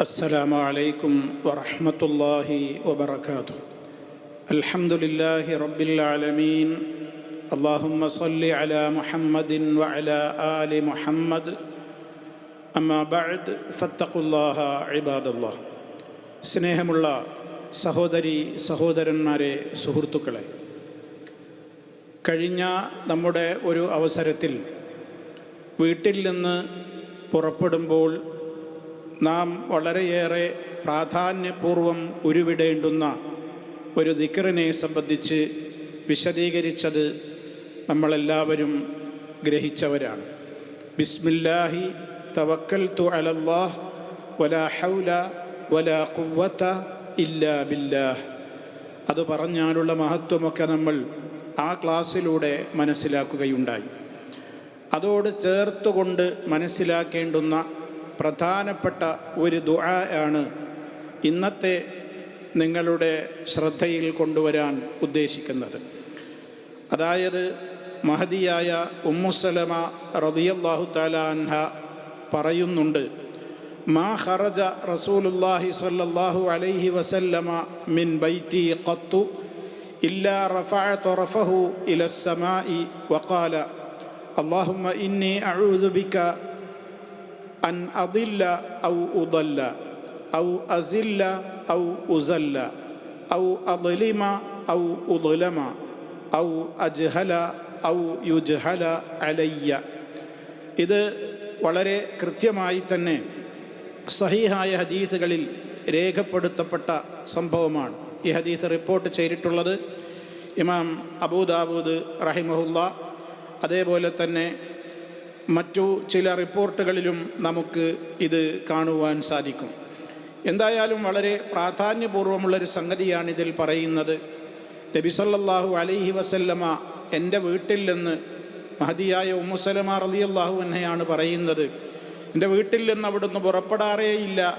السلام عليكم ورحمة الله وبركاته الحمد لله رب العالمين اللهم صل على محمد وعلى آل محمد أما بعد فاتقوا الله عباد الله സ്നേഹമുള്ള സഹോദരി സഹോദരന്മാരെ സുഹൃത്തുക്കളെ കഴിഞ്ഞ നമ്മുടെ ഒരു അവസരത്തിൽ വീട്ടിൽ നിന്ന് പുറപ്പെടുമ്പോൾ നാം വളരെയേറെ പ്രാധാന്യപൂർവം ഉരുവിടേണ്ടുന്ന ഒരു ദിക്കറിനെ സംബന്ധിച്ച് വിശദീകരിച്ചത് നമ്മളെല്ലാവരും ഗ്രഹിച്ചവരാണ്. ബിസ്മില്ലാഹി തവക്കൽ തു അലല്ലാഹ് വലാ ഹൗല വലാ കുവ്വത്ത ഇല്ലാ ബില്ലാഹ്. അത് പറഞ്ഞാലുള്ള മഹത്വമൊക്കെ നമ്മൾ ആ ക്ലാസ്സിലൂടെ മനസ്സിലാക്കുകയുണ്ടായി. അതോട് ചേർത്തുകൊണ്ട് മനസ്സിലാക്കേണ്ടുന്ന പ്രധാനപ്പെട്ട ഒരു ദുആയാണ് ആണ് ഇന്നത്തെ നിങ്ങളുടെ ശ്രദ്ധയിൽ കൊണ്ടുവരാൻ ഉദ്ദേശിക്കുന്നത്. അതായത് മഹതിയായ ഉമ്മുസലമ റതിയല്ലാഹു താലാൻഹ പറയുന്നുണ്ട് മാ ഖറജ റസൂലുല്ലാഹി സല്ലല്ലാഹു അലൈഹി വസല്ലമ മിൻ ബൈറ്റി ഖത്തു ഇല്ലാ റഫഅ തറഫഹു ഇലസ് സമാഇ വഖാല അല്ലാഹുമ്മ ഇന്നി അഊദു ബിക അൻ അതില്ല ഔ ഉദല്ല ഔ അസില്ല ഔ ഉസല്ല ഔ അദലിമ ഔ ഉദുലമ ഔ അജ്ഹല ഔ യുജ്ഹല അലയ്യ. ഇത് വളരെ കൃത്യമായി തന്നെ സഹിഹായ ഹദീസുകളിൽ രേഖപ്പെടുത്തപ്പെട്ട സംഭവമാണ്. ഈ ഹദീസ് റിപ്പോർട്ട് ചെയ്തിട്ടുള്ളത് ഇമാം അബൂദാബൂദ് റഹിമഹുല്ല അതേപോലെ തന്നെ മറ്റു ചില റിപ്പോർട്ടുകളിലും നമുക്ക് ഇത് കാണുവാൻ സാധിക്കും. എന്തായാലും വളരെ പ്രാധാന്യപൂർവമുള്ളൊരു സംഗതിയാണിതിൽ പറയുന്നത്. നബിസല്ലാഹു അലൈഹി വസല്ലമ എന്റെ വീട്ടിൽ നിന്ന് മഹതിയായ ഉമ്മുസലമ റലിയല്ലാഹു എന്നെയാണ് പറയുന്നത്. എന്റെ വീട്ടിൽ നിന്ന് അവിടുന്ന് പുറപ്പെടാറേയില്ല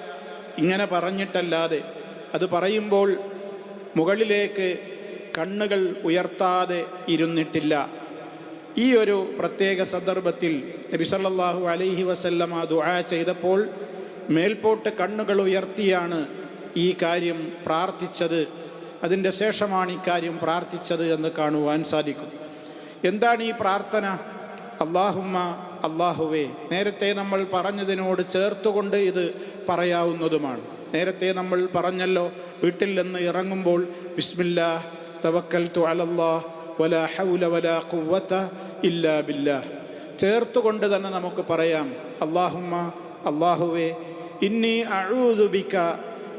ഇങ്ങനെ പറഞ്ഞിട്ടല്ലാതെ അത് പറയുമ്പോൾ മുകളിലേക്ക് കണ്ണുകൾ ഉയർത്താതെ ഇരുന്നിട്ടില്ല. ഈ ഒരു പ്രത്യേക സന്ദർഭത്തിൽ നബി സല്ലാഹു അലൈഹി വസല്ലമ ദുആ ചെയ്തപ്പോൾ മേൽപോട്ട് കണ്ണുകൾ ഉയർത്തിയാണ് ഈ കാര്യം പ്രാർത്ഥിച്ചത്. അതിന്റെ ശേഷമാണ് ഈ കാര്യം പ്രാർത്ഥിച്ചത് എന്ന് കാണുവാൻ സാധിക്കും. എന്താണ് ഈ പ്രാർത്ഥന? അള്ളാഹുമ്മ അള്ളാഹുവേ നേരത്തെ നമ്മൾ പറഞ്ഞതിനോട് ചേർത്തുകൊണ്ട് ഇത് പറയാവുന്നതുമാണ്. നേരത്തെ നമ്മൾ പറഞ്ഞല്ലോ വീട്ടിൽ നിന്ന് ഇറങ്ങുമ്പോൾ ബിസ്മില്ലാ തവക്കൽ തു അലല്ലാഹ് വല ഹൗല വലാ കുവ്വത്ത ഇല്ലാ ബില്ലാഹ്. ചേർത്തുകൊണ്ട് തന്നെ നമുക്ക് പറയാം അള്ളാഹുമ്മ അള്ളാഹുവേ ഇന്നി അഴൂതുബിക്ക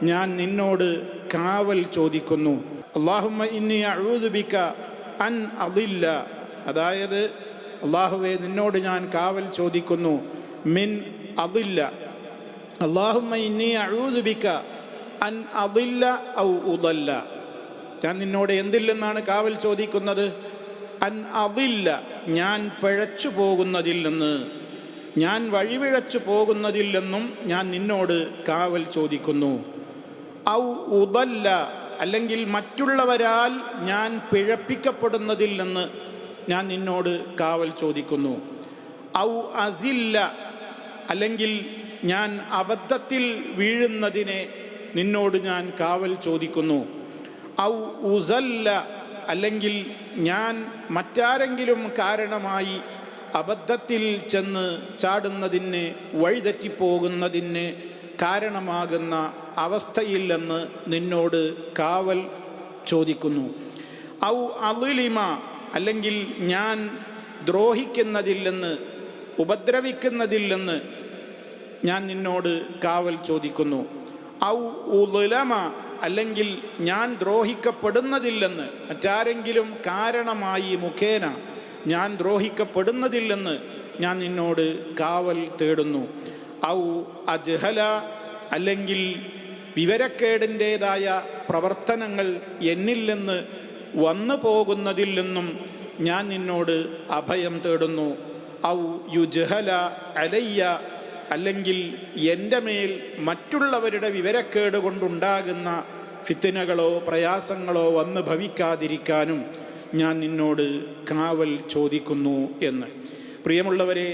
ഞാൻ നിന്നോട് കാവൽ ചോദിക്കുന്നു. അള്ളാഹുമ്മ ഇന്നി അഴൂതുബിക്ക അൻ അതില്ല അതായത് അള്ളാഹുവെ നിന്നോട് ഞാൻ കാവൽ ചോദിക്കുന്നു. മിൻ അതില്ല അള്ളാഹുമ്മ ഇന്നി അഴൂതുബിക്ക അൻ അതില്ല ഔ ഉദല്ല. ഞാൻ നിന്നോട് എന്തില്ലെന്നാണ് കാവൽ ചോദിക്കുന്നത്? അൻ അതില്ല ഞാൻ പിഴച്ചു പോകുന്നതിൽ നിന്ന് ഞാൻ വഴിവിഴച്ചു പോകുന്നതിൽ നിന്നും ഞാൻ നിന്നോട് കാവൽ ചോദിക്കുന്നു. ഔ ഉതല്ല അല്ലെങ്കിൽ മറ്റുള്ളവരാൽ ഞാൻ പിഴപ്പിക്കപ്പെടുന്നതിൽ നിന്ന് ഞാൻ നിന്നോട് കാവൽ ചോദിക്കുന്നു. ഔ അസില്ല അല്ലെങ്കിൽ ഞാൻ അബദ്ധത്തിൽ വീഴുന്നതിനെ നിന്നോട് ഞാൻ കാവൽ ചോദിക്കുന്നു. ഔ ഉസല്ല അല്ലെങ്കിൽ ഞാൻ മറ്റാരെങ്കിലും കാരണമായി അബദ്ധത്തിൽ ചെന്ന് ചാടുന്നതിന് വഴിതെറ്റിപ്പോകുന്നതിന് കാരണമാകുന്ന അവസ്ഥയില്ലെന്ന് നിന്നോട് കാവൽ ചോദിക്കുന്നു. ഔ അലിമ അല്ലെങ്കിൽ ഞാൻ ദ്രോഹിക്കുന്നതില്ലെന്ന് ഉപദ്രവിക്കുന്നതില്ലെന്ന് ഞാൻ നിന്നോട് കാവൽ ചോദിക്കുന്നു. ഔ ഉലമ അല്ലെങ്കിൽ ഞാൻ ദ്രോഹിക്കപ്പെടുന്നതില്ലെന്ന് മറ്റാരെങ്കിലും കാരണമായി മുഖേന ഞാൻ ദ്രോഹിക്കപ്പെടുന്നതില്ലെന്ന് ഞാൻ നിന്നോട് കാവൽ തേടുന്നു. ഔ അജ്ഹല അല്ലെങ്കിൽ വിവരക്കേടിന്റേതായ പ്രവർത്തനങ്ങൾ എന്നിൽ നിന്ന് വന്നു പോകുന്നതിൽ നിന്നും ഞാൻ നിന്നോട് അഭയം തേടുന്നു. ഔ യുജ്ഹല അലയ്യ അല്ലെങ്കിൽ എന്റെ മേൽ മറ്റുള്ളവരുടെ വിവരക്കേട് കൊണ്ടുണ്ടാകുന്ന ഫിത്തിനകളോ പ്രയാസങ്ങളോ വന്ന് ഭവിക്കാതിരിക്കാനും ഞാൻ നിന്നോട് കാവൽ ചോദിക്കുന്നു എന്ന്. പ്രിയമുള്ളവരെ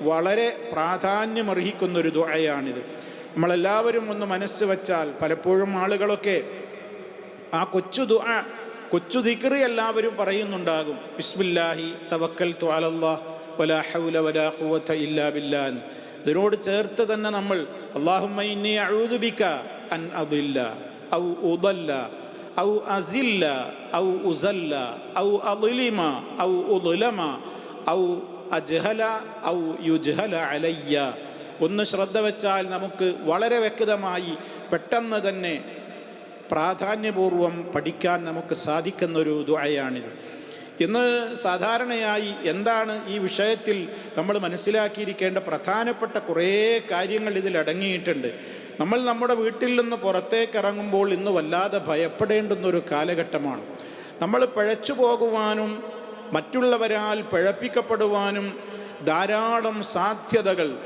വളരെ പ്രാധാന്യമർഹിക്കുന്നൊരു ദുആയാണിത്. നമ്മളെല്ലാവരും ഒന്ന് മനസ്സ് വച്ചാൽ പലപ്പോഴും ആളുകളൊക്കെ ആ കൊച്ചു ദുആ കൊച്ചു ദിക്റി എല്ലാവരും പറയുന്നുണ്ടാകും. ബിസ്മില്ലാഹി തവക്കൽ ത്വാലല്ലാ വലാ ഹൗല വലാ ഇല്ലാ ബില്ലാ എന്ന്. ഇതിനോട് ചേർത്ത് തന്നെ നമ്മൾ അൻ ഔ ഉദല്ല ഔ ഔ ഉസല്ല ഔ ഔ ഔ അജ്ഹല ഔ യുജ്ഹല അലയ്യ. ഒന്ന് ശ്രദ്ധ വെച്ചാൽ നമുക്ക് വളരെ വ്യക്തമായി പെട്ടെന്ന് തന്നെ പ്രാധാന്യപൂർവം പഠിക്കാൻ നമുക്ക് സാധിക്കുന്ന ഒരു ദുആയാണിത്. ഇന്ന് സാധാരണയായി എന്താണ് ഈ വിഷയത്തിൽ നമ്മൾ മനസ്സിലാക്കിയിരിക്കേണ്ട പ്രധാനപ്പെട്ട കുറേ കാര്യങ്ങൾ ഇതിൽ അടങ്ങിയിട്ടുണ്ട്. നമ്മൾ നമ്മുടെ വീട്ടിൽ നിന്ന് പുറത്തേക്ക് ഇറങ്ങുമ്പോൾ ഇന്ന് വല്ലാതെ ഭയപ്പെടേണ്ടുന്ന ഒരു കാലഘട്ടമാണ്. നമ്മൾ പിഴച്ചു പോകുവാനും മറ്റുള്ളവരാൽ പിഴപ്പിക്കപ്പെടുവാനും ധാരാളം സാധ്യതകൾ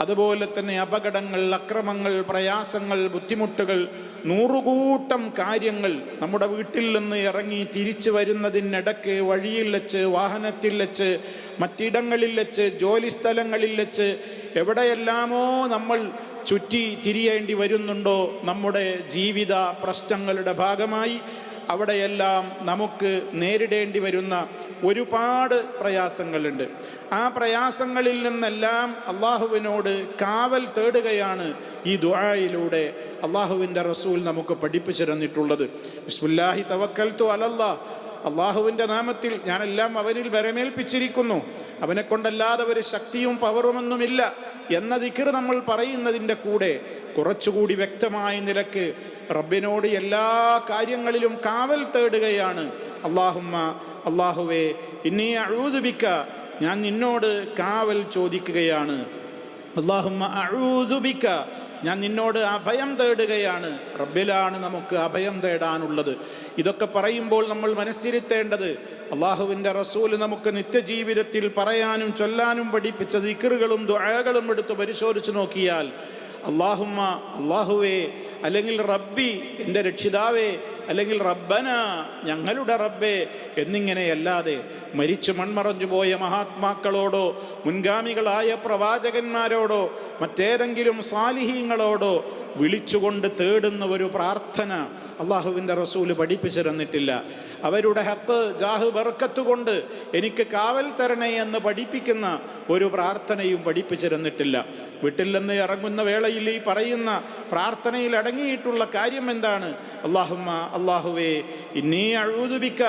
അതുപോലെ തന്നെ അപകടങ്ങൾ അക്രമങ്ങൾ പ്രയാസങ്ങൾ ബുദ്ധിമുട്ടുകൾ നൂറുകൂട്ടം കാര്യങ്ങൾ നമ്മുടെ വീട്ടിൽ നിന്ന് ഇറങ്ങി തിരിച്ചു വരുന്നതിനിടക്ക് വഴിയിൽ വെച്ച് വാഹനത്തിൽ വെച്ച് മറ്റിടങ്ങളിൽ വെച്ച് ജോലി സ്ഥലങ്ങളിൽ വെച്ച് എവിടെയെല്ലാമോ നമ്മൾ ചുറ്റി തിരിയേണ്ടി വരുന്നുണ്ടോ നമ്മുടെ ജീവിത പ്രശ്നങ്ങളുടെ ഭാഗമായി അവിടെയെല്ലാം നമുക്ക് നേരിടേണ്ടി വരുന്ന ഒരുപാട് പ്രയാസങ്ങളുണ്ട്. ആ പ്രയാസങ്ങളിൽ നിന്നെല്ലാം അള്ളാഹുവിനോട് കാവൽ തേടുകയാണ് ഈ ദുആയിലൂടെ അള്ളാഹുവിന്റെ റസൂൽ നമുക്ക് പഠിപ്പിച്ചു തന്നിട്ടുള്ളത്. ബിസ്മില്ലാഹി തവക്കൽത്തു അലല്ലാ. അള്ളാഹുവിന്റെ നാമത്തിൽ ഞാനെല്ലാം അവനിൽ വരമേൽപ്പിച്ചിരിക്കുന്നു. അവനെ കൊണ്ടല്ലാതെ ഒരു ശക്തിയും പവറുമൊന്നുമില്ല എന്ന ദിക്കർ നമ്മൾ പറയുന്നതിന്റെ കൂടെ കുറച്ചുകൂടി വ്യക്തമായ നിലയ്ക്ക് റബ്ബിനോട് എല്ലാ കാര്യങ്ങളിലും കാവൽ തേടുകയാണ്. അള്ളാഹുമ്മ അള്ളാഹുവേ ഇന്നീ അഴൂതുബിക്ക ഞാൻ നിന്നോട് കാവൽ ചോദിക്കുകയാണ്. അള്ളാഹുമ്മ അഴൂതുബിക്ക ഞാൻ നിന്നോട് അഭയം തേടുകയാണ്. റബ്ബിലാണ് നമുക്ക് അഭയം തേടാനുള്ളത്. ഇതൊക്കെ പറയുമ്പോൾ നമ്മൾ മനസ്സിരുത്തേണ്ടത് അള്ളാഹുവിന്റെ റസൂൽ നമുക്ക് നിത്യജീവിതത്തിൽ പറയാനും ചൊല്ലാനും പഠിപ്പിച്ച ദിക്കറുകളും ദുആകളും എടുത്ത് പരിശോധിച്ചു നോക്കിയാൽ അള്ളാഹുമ്മ അള്ളാഹുവേ അല്ലെങ്കിൽ റബ്ബി എന്റെ രക്ഷിതാവേ അല്ലെങ്കിൽ റബ്ബന ഞങ്ങളുടെ റബ്ബേ എന്നിങ്ങനെയല്ലാതെ മരിച്ചു മൺമറഞ്ഞു പോയ മഹാത്മാക്കളോടോ മുൻഗാമികളായ പ്രവാചകന്മാരോടോ മറ്റേതെങ്കിലും സാലിഹീങ്ങളോടോ വിളിച്ചുകൊണ്ട് തേടുന്ന ഒരു പ്രാർത്ഥന അള്ളാഹുവിന്റെ റസൂൽ പഠിപ്പിച്ചു തന്നിട്ടില്ല അവരുടെ ഹത്ത് ജാഹ് ബർക്കത്ത് കൊണ്ട് എനിക്ക് കാവൽ തരണേ എന്ന് പഠിപ്പിക്കുന്ന ഒരു പ്രാർത്ഥനയും പഠിപ്പിച്ചു തന്നിട്ടില്ല വീട്ടിൽ നിന്ന് ഇറങ്ങുന്ന വേളയിൽ ഈ പറയുന്ന പ്രാർത്ഥനയിൽ അടങ്ങിയിട്ടുള്ള കാര്യം എന്താണ്? അള്ളാഹുമ്മ അള്ളാഹുവേ ഇന്നീ അഴുതുപിക്ക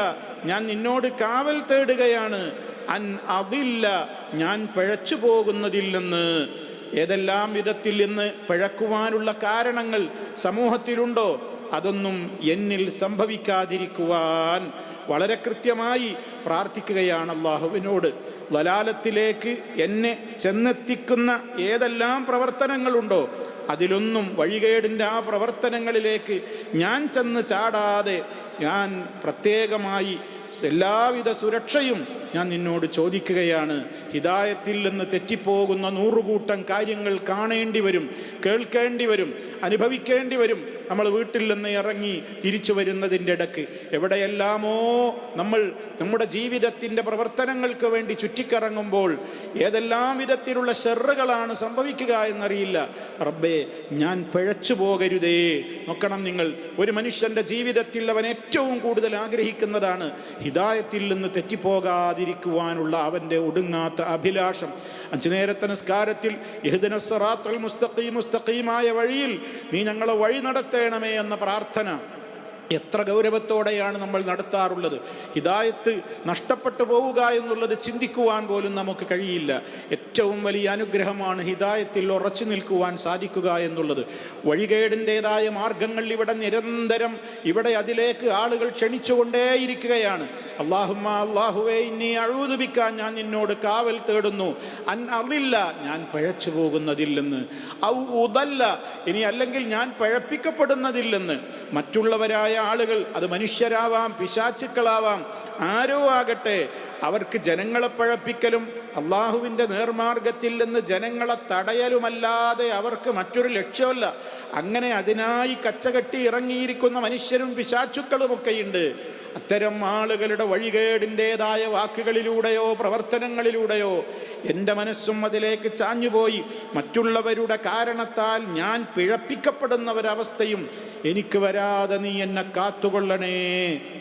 ഞാൻ നിന്നോട് കാവൽ തേടുകയാണ്. അൻ അതില്ല ഞാൻ പിഴച്ചു പോകുന്നതിൽ നിന്ന് ഏതെല്ലാം വിധത്തിൽ ഇന്ന് പിഴക്കുവാനുള്ള കാരണങ്ങൾ സമൂഹത്തിലുണ്ടോ അതൊന്നും എന്നിൽ സംഭവിക്കാതിരിക്കുവാൻ വളരെ കൃത്യമായി പ്രാർത്ഥിക്കുകയാണ് അള്ളാഹുവിനോട്. ലലാലത്തിലേക്ക് എന്നെ ചെന്നെത്തിക്കുന്ന ഏതെല്ലാം പ്രവർത്തനങ്ങളുണ്ടോ അതിലൊന്നും വഴികേടിന്റെ ആ പ്രവർത്തനങ്ങളിലേക്ക് ഞാൻ ചെന്ന് ചാടാതെ ഞാൻ പ്രത്യേകമായി എല്ലാവിധ സുരക്ഷയും ഞാൻ നിന്നോട് ചോദിക്കുകയാണ് ഹിതായത്തിൽ നിന്ന് തെറ്റിപ്പോകുന്ന നൂറുകൂട്ടം കാര്യങ്ങൾ കാണേണ്ടി വരും കേൾക്കേണ്ടി വരും അനുഭവിക്കേണ്ടി വരും. നമ്മൾ വീട്ടിൽ നിന്ന് ഇറങ്ങി തിരിച്ചു വരുന്നതിന്റെ ഇടയ്ക്ക് എവിടെയെല്ലാമോ നമ്മൾ നമ്മുടെ ജീവിതത്തിന്റെ പ്രവർത്തനങ്ങൾക്ക് വേണ്ടി ചുറ്റിക്കറങ്ങുമ്പോൾ ഏതെല്ലാം വിധത്തിലുള്ള ഷെറുകളാണ് സംഭവിക്കുക എന്നറിയില്ല. റബ്ബേ ഞാൻ പിഴച്ചു പോകരുതേ. നോക്കണം നിങ്ങൾ ഒരു മനുഷ്യന്റെ ജീവിതത്തിൽ അവൻ ഏറ്റവും കൂടുതൽ ആഗ്രഹിക്കുന്നതാണ് ഹിതായത്തിൽ നിന്ന് തെറ്റിപ്പോകാതിരിക്കുവാനുള്ള അവന്റെ ഒടുങ്ങാത്ത അഭിലാഷം. അഞ്ചു നേരത്തെ നിസ്കാരത്തിൽ മുസ്തഖീം മുസ്തഖീമായ വഴിയിൽ നീ ഞങ്ങളെ വഴി നടത്തേണമേ എന്ന പ്രാർത്ഥന. എത്ര ഗൗരവത്തോടെയാണ് നമ്മൾ നടത്താറുള്ളത്? ഹിദായത്ത് നഷ്ടപ്പെട്ടു പോവുക എന്നുള്ളത് ചിന്തിക്കുവാൻ പോലും നമുക്ക് കഴിയില്ല. ഏറ്റവും വലിയ അനുഗ്രഹമാണ് ഹിദായത്തിൽ ഉറച്ചു നിൽക്കുവാൻ സാധിക്കുക എന്നുള്ളത്. വഴികേടിന്റെതായ മാർഗങ്ങൾ ഇവിടെ നിരന്തരം ഇവിടെ അതിലേക്ക് ആളുകൾ ക്ഷണിച്ചുകൊണ്ടേയിരിക്കുകയാണ്. അള്ളാഹുമ്മ അള്ളാഹുവേ ഇനി അഴുതുപിക്കാൻ ഞാൻ നിന്നോട് കാവൽ തേടുന്നു. അൻ അതില്ല ഞാൻ പഴച്ചു പോകുന്നതില്ലെന്ന്. ഔ ഉതല്ല ഇനി അല്ലെങ്കിൽ ഞാൻ പഴപ്പിക്കപ്പെടുന്നതില്ലെന്ന്. മറ്റുള്ളവരായ ആളുകൾ അത് മനുഷ്യരാവാം പിശാച്ചുക്കളാവാം ആരോ ആകട്ടെ അവർക്ക് ജനങ്ങളെ പഴപ്പിക്കലും അള്ളാഹുവിന്റെ നേർമാർഗത്തിൽ നിന്ന് ജനങ്ങളെ തടയലുമല്ലാതെ അവർക്ക് മറ്റൊരു ലക്ഷ്യമല്ല. അങ്ങനെ അതിനായി കച്ചകെട്ടി ഇറങ്ങിയിരിക്കുന്ന മനുഷ്യരും പിശാച്ചുക്കളുമൊക്കെയുണ്ട് അത്തരം ആളുകളുടെ വഴികേടിന്റെതായ വാക്കുകളിലൂടെയോ പ്രവർത്തനങ്ങളിലൂടെയോ എന്റെ മനസ്സും അതിലേക്ക് ചാഞ്ഞുപോയി. മറ്റുള്ളവരുടെ കാരണത്താൽ ഞാൻ പിഴപ്പിക്കപ്പെടുന്ന ഒരവസ്ഥയും എനിക്ക് വരാതെ നീ എന്നെ കാത്തുകൊള്ളണേ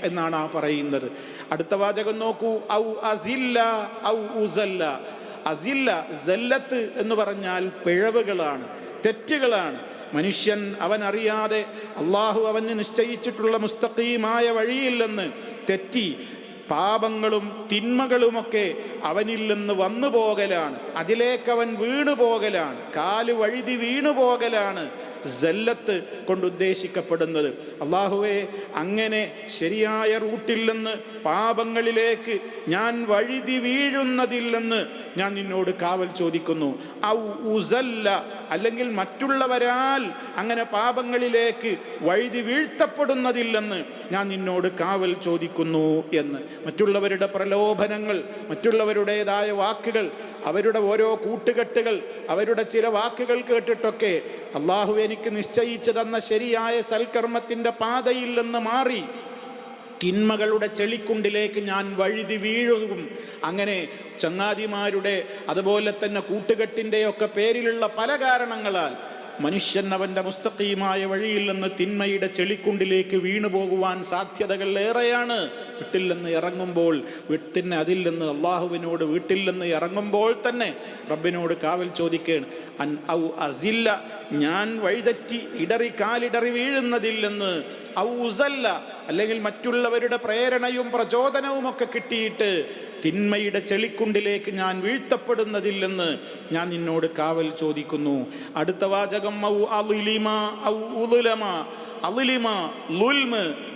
എന്നാണ് ആ പറയുന്നത്. അടുത്ത വാചകം നോക്കൂ. ഔ അസില്ല ഔ ഉസല്ല. അസില്ല സല്ലത്ത് എന്ന് പറഞ്ഞാൽ പിഴവുകളാണ് തെറ്റുകളാണ്. മനുഷ്യൻ അവൻ അറിയാതെ അള്ളാഹു അവന് നിശ്ചയിച്ചിട്ടുള്ള മുസ്തഖീമായ വഴിയില്ലെന്ന് തെറ്റി പാപങ്ങളും തിന്മകളുമൊക്കെ അവനിൽ നിന്ന് വന്നു പോകലാണ് അതിലേക്ക് അവൻ വീണു പോകലാണ് കാൽ വഴുതി വീണു പോകലാണ് ജല്ലത്ത് കൊണ്ട് ഉദ്ദേശിക്കപ്പെടുന്നത്. അള്ളാഹുവെ അങ്ങനെ ശരിയായ റൂട്ടിൽ നിന്ന് പാപങ്ങളിലേക്ക് ഞാൻ വഴുതി വീഴുന്നതിൽ നിന്ന് ഞാൻ നിന്നോട് കാവൽ ചോദിക്കുന്നു. ഔ ഉസല്ല അല്ലെങ്കിൽ മറ്റുള്ളവരാൽ അങ്ങനെ പാപങ്ങളിലേക്ക് വഴുതി വീഴ്ത്തപ്പെടുന്നതില്ലെന്ന് ഞാൻ നിന്നോട് കാവൽ ചോദിക്കുന്നു എന്ന്. മറ്റുള്ളവരുടെ പ്രലോഭനങ്ങൾ മറ്റുള്ളവരുടേതായ വാക്കുകൾ അവരുടെ ഓരോ കൂട്ടുകെട്ടുകൾ അവരുടെ ചില വാക്കുകൾ കേട്ടിട്ടൊക്കെ അള്ളാഹു എനിക്ക് നിശ്ചയിച്ചു തന്ന ശരിയായ സൽക്കർമ്മത്തിന്റെ പാതയിൽ നിന്ന് മാറി. തിന്മകളുടെ ചെളിക്കുണ്ടിലേക്ക് ഞാൻ വഴുതി വീഴും. അങ്ങനെ ചങ്ങാതിമാരുടെ അതുപോലെ തന്നെ കൂട്ടുകെട്ടിന്റെയൊക്കെ പേരിലുള്ള പല കാരണങ്ങളാൽ മനുഷ്യൻ അവന്റെ മുസ്തഖീമായ വഴിയിൽ നിന്ന് തിന്മയുടെ ചെളിക്കുണ്ടിലേക്ക് വീണു പോകുവാൻ സാധ്യതകൾ ഏറെയാണ്. വീട്ടിൽ നിന്ന് ഇറങ്ങുമ്പോൾ വീട്ടിന് അതിൽ നിന്ന് അള്ളാഹുവിനോട് വീട്ടിൽ നിന്ന് ഇറങ്ങുമ്പോൾ തന്നെ റബ്ബിനോട് കാവൽ ചോദിക്കുകയാണ് അൻ ഔ അസില്ല ഞാൻ വഴിതെറ്റി ഇടറി കാലിടറി വീഴുന്നതിൽ നിന്ന് ഔസല്ല അല്ലെങ്കിൽ മറ്റുള്ളവരുടെ പ്രേരണയും പ്രചോദനവും ഒക്കെ കിട്ടിയിട്ട് തിന്മയുടെ ചെളിക്കുണ്ടിലേക്ക് ഞാൻ വീഴ്ത്തപ്പെടുന്നതില്ലെന്ന് ഞാൻ നിന്നോട് കാവൽ ചോദിക്കുന്നു. അടുത്ത വാചകം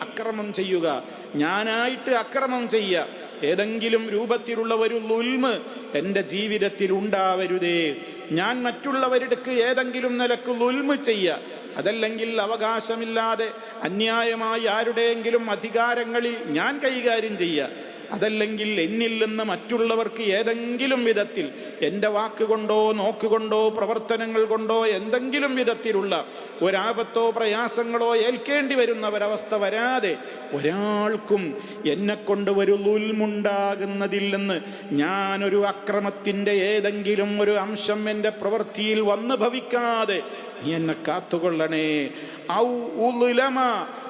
അക്രമം ചെയ്യുക. ഞാനായിട്ട് അക്രമം ചെയ്യുക ഏതെങ്കിലും രൂപത്തിലുള്ള ഒരു ലുൽമ് എന്റെ ജീവിതത്തിൽ ഉണ്ടാവരുതേ. ഞാൻ മറ്റുള്ളവരുടെ ഏതെങ്കിലും നിലയ്ക്ക് ലുൽമ് ചെയ്യുക അതല്ലെങ്കിൽ അവകാശമില്ലാതെ അന്യായമായി ആരുടെയെങ്കിലും അധികാരങ്ങളിൽ ഞാൻ കൈകാര്യം ചെയ്യുക അതല്ലെങ്കിൽ എന്നിൽ നിന്ന് മറ്റുള്ളവർക്ക് ഏതെങ്കിലും വിധത്തിൽ എന്റെ വാക്കുകൊണ്ടോ നോക്കുകൊണ്ടോ പ്രവർത്തനങ്ങൾ കൊണ്ടോ എന്തെങ്കിലും വിധത്തിലുള്ള ഒരാപത്തോ പ്രയാസങ്ങളോ ഏൽക്കേണ്ടി വരുന്ന ഒരവസ്ഥ വരാതെ ഒരാൾക്കും എന്നെ കൊണ്ട് ഒരു ലുൽമുണ്ടാകുന്നതില്ലെന്ന് ഞാനൊരു അക്രമത്തിന്റെ ഏതെങ്കിലും ഒരു അംശം എന്റെ പ്രവൃത്തിയിൽ വന്നു ഭവിക്കാതെ നീ എന്നെ കാത്തുകൊള്ളണേ. ഔ ഉലുലമ.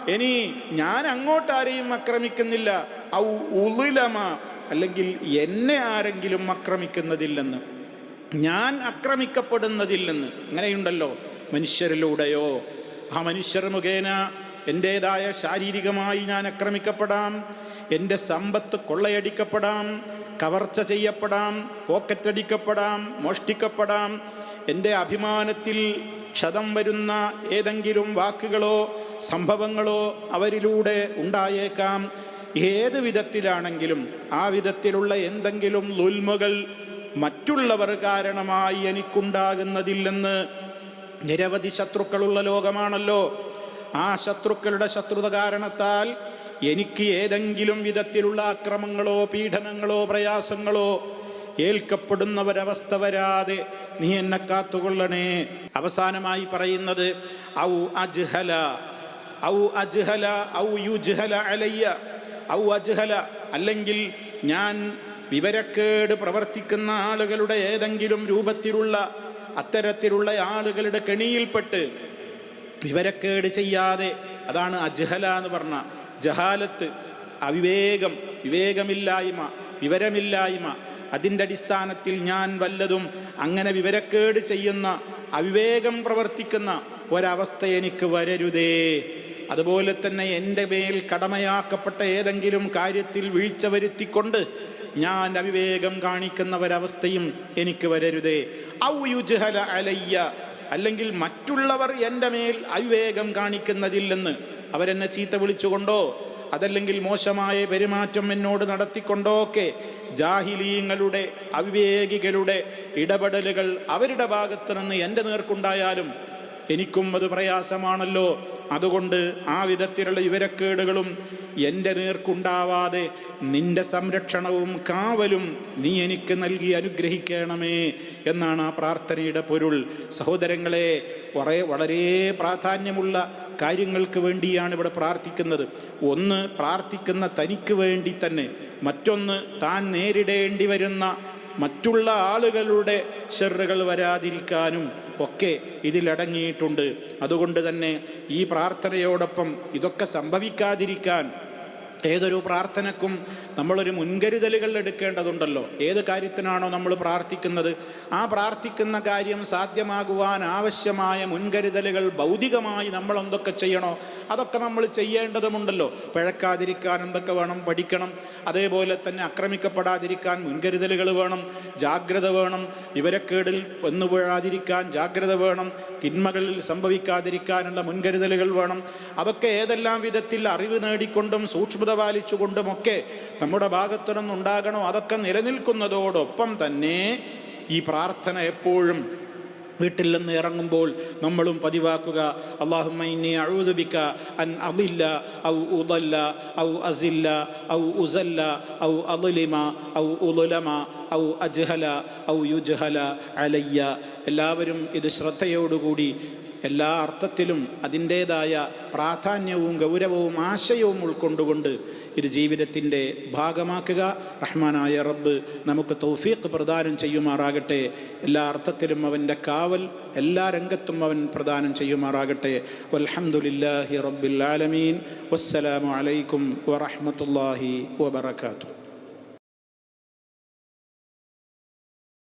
ഇനി ഞാൻ അങ്ങോട്ടാരെയും ആക്രമിക്കുന്നില്ല. ഔ ഉളിലമ അല്ലെങ്കിൽ എന്നെ ആരെങ്കിലും ആക്രമിക്കുന്നതില്ലെന്ന്. ഞാൻ ആക്രമിക്കപ്പെടുന്നതില്ലെന്ന്. അങ്ങനെയുണ്ടല്ലോ മനുഷ്യരിലൂടെയോ. ആ മനുഷ്യർ മുഖേന എന്റേതായ ശാരീരികമായി ഞാൻ ആക്രമിക്കപ്പെടാം. എന്റെ സമ്പത്ത് കൊള്ളയടിക്കപ്പെടാം. കവർച്ച ചെയ്യപ്പെടാം. പോക്കറ്റടിക്കപ്പെടാം. മോഷ്ടിക്കപ്പെടാം. എന്റെ അഭിമാനത്തിൽ ക്ഷതം വരുന്ന ഏതെങ്കിലും വാക്കുകളോ സംഭവങ്ങളോ അവരിലൂടെ ഉണ്ടായേക്കാം. ഏത് വിധത്തിലാണെങ്കിലും ആ വിധത്തിലുള്ള എന്തെങ്കിലും ലുൽമുകൾ മറ്റുള്ളവർ കാരണമായി എനിക്കുണ്ടാകുന്നതില്ലെന്ന് നിരവധി ശത്രുക്കളുള്ള ലോകമാണല്ലോ. ആ ശത്രുക്കളുടെ ശത്രുത കാരണത്താൽ എനിക്ക് ഏതെങ്കിലും വിധത്തിലുള്ള അക്രമങ്ങളോ പീഡനങ്ങളോ പ്രയാസങ്ങളോ ഏൽക്കപ്പെടുന്നവരവസ്ഥ വരാതെ നീ എന്നെ കാത്തുകൊള്ളണേ. അവസാനമായി പറയുന്നത് ഔ അജ്ഹല. ഔ അജ്ഹല ഔ യുജ്ഹല അലയ്യ. ഔ അജ്ഹല അല്ലെങ്കിൽ ഞാൻ വിവരക്കേട് പ്രവർത്തിക്കുന്ന ആളുകളുടെ ഏതെങ്കിലും രൂപത്തിലുള്ള അത്തരത്തിലുള്ള ആളുകളുടെ കെണിയിൽപ്പെട്ട് വിവരക്കേട് ചെയ്യാതെ അതാണ് അജ്ഹല എന്ന് പറഞ്ഞ ജഹാലത്ത് അവിവേകം വിവേകമില്ലായ്മ വിവരമില്ലായ്മ. അതിന്റെ അടിസ്ഥാനത്തിൽ ഞാൻ വല്ലതും അങ്ങനെ വിവരക്കേട് ചെയ്യുന്ന അവിവേകം പ്രവർത്തിക്കുന്ന ഒരവസ്ഥ എനിക്ക് വരരുതേ. അതുപോലെ തന്നെ എന്റെ മേൽ കടമയാക്കപ്പെട്ട ഏതെങ്കിലും കാര്യത്തിൽ വീഴ്ച വരുത്തിക്കൊണ്ട് ഞാൻ അവിവേകം കാണിക്കുന്ന ഒരവസ്ഥയും എനിക്ക് വരരുതേ. ഔ യുജ്ഹല അലയ്യ. അല്ലെങ്കിൽ മറ്റുള്ളവർ എന്റെ മേൽ അവിവേകം കാണിക്കുന്നതില്ലെന്ന് അവരെന്നെ ചീത്ത വിളിച്ചുകൊണ്ടോ അതല്ലെങ്കിൽ മോശമായ പെരുമാറ്റം എന്നോട് നടത്തിക്കൊണ്ടോ ഒക്കെ ജാഹിലീങ്ങളുടെ അവിവേകികളുടെ ഇടപെടലുകൾ അവരുടെ ഭാഗത്ത് നിന്ന് എന്റെ നേർക്കുണ്ടായാലും എനിക്കും അത് പ്രയാസമാണല്ലോ. അതുകൊണ്ട് ആ വിധത്തിലുള്ള വിവരക്കേടുകളും എന്റെ നേർക്കുണ്ടാവാതെ നിന്റെ സംരക്ഷണവും കാവലും നീ എനിക്ക് നൽകി അനുഗ്രഹിക്കണമേ എന്നാണ് ആ പ്രാർത്ഥനയുടെ പൊരുൾ. സഹോദരങ്ങളെ വളരെ വളരെ പ്രാധാന്യമുള്ള കാര്യങ്ങൾക്ക് വേണ്ടിയാണ് ഇവിടെ പ്രാർത്ഥിക്കുന്നത്. ഒന്ന് പ്രാർത്ഥിക്കുന്ന തനിക്ക് വേണ്ടി തന്നെ. മറ്റൊന്ന് താൻ നേരിടേണ്ടി വരുന്ന മറ്റുള്ള ആളുകളുടെ ഷെറുകൾ വരാതിരിക്കാനും ഒക്കെ ഇതിലടങ്ങിയിട്ടുണ്ട്. അതുകൊണ്ട് തന്നെ ഈ പ്രാർത്ഥനയോടൊപ്പം ഇതൊക്കെ സംഭവിക്കാതിരിക്കാൻ ഏതൊരു പ്രാർത്ഥനക്കും നമ്മളൊരു മുൻകരുതലുകൾ എടുക്കേണ്ടതുണ്ടല്ലോ. ഏത് കാര്യത്തിനാണോ നമ്മൾ പ്രാർത്ഥിക്കുന്നത്? ആ പ്രാർത്ഥിക്കുന്ന കാര്യം സാധ്യമാകുവാൻ ആവശ്യമായ മുൻകരുതലുകൾ ഭൗതികമായി നമ്മൾ എന്തൊക്കെ ചെയ്യണോ അതൊക്കെ നമ്മൾ ചെയ്യേണ്ടതുമുണ്ടല്ലോ. പിഴക്കാതിരിക്കാൻ എന്തൊക്കെ വേണം? പഠിക്കണം. അതേപോലെ തന്നെ ആക്രമിക്കപ്പെടാതിരിക്കാൻ മുൻകരുതലുകൾ വേണം. ജാഗ്രത വേണം. വിവരക്കേടിൽ വന്നു വീഴാതിരിക്കാൻ ജാഗ്രത വേണം. തിന്മകളിൽ സംഭവിക്കാതിരിക്കാനുള്ള മുൻകരുതലുകൾ വേണം. അതൊക്കെ ഏതെല്ലാം വിധത്തിൽ അറിവ് നേടിക്കൊണ്ടും സൂക്ഷ്മത പാലിച്ചുകൊണ്ടുമൊക്കെ നമ്മുടെ ഭാഗത്തുനിന്നുണ്ടാകണോ അതൊക്കെ നിലനിൽക്കുന്നതോടൊപ്പം തന്നെ ഈ പ്രാർത്ഥന എപ്പോഴും വീട്ടിൽ നിന്ന് ഇറങ്ങുമ്പോൾ നമ്മളും പതിവാക്കുക. അള്ളാഹുമൈനെ അഴുതുബിക്ക അൻ അതില്ല ഔ ഉദല്ല ഔ അസില്ല ഔ ഉസല്ല ഔ അലുലിമ ഔ ഉലുലമ ഔ അജ്ഹല ഔ യുജ്ഹല അലയ്യ. എല്ലാവരും ഇത് ശ്രദ്ധയോടുകൂടി എല്ലാ അർത്ഥത്തിലും അതിന്റേതായ പ്രാധാന്യവും ഗൗരവവും ആശയവും ഉൾക്കൊണ്ടുകൊണ്ട് ഇത് ജീവിതത്തിന്റെ ഭാഗമാക്കുക. റഹ്മാനായ റബ്ബ് നമുക്ക് തൗഫീഖ് പ്രദാനം ചെയ്യുമാറാകട്ടെ. എല്ലാ അർത്ഥത്തിലും അവന്റെ കാവൽ എല്ലാ രംഗത്തും അവൻ പ്രദാനം ചെയ്യുമാറാകട്ടെ. വൽഹംദുലില്ലാഹി റബ്ബിൽ ആലമീൻ. വസ്സലാമു അലൈക്കും വറഹ്മത്തുള്ളാഹി വബറകാതുഹു.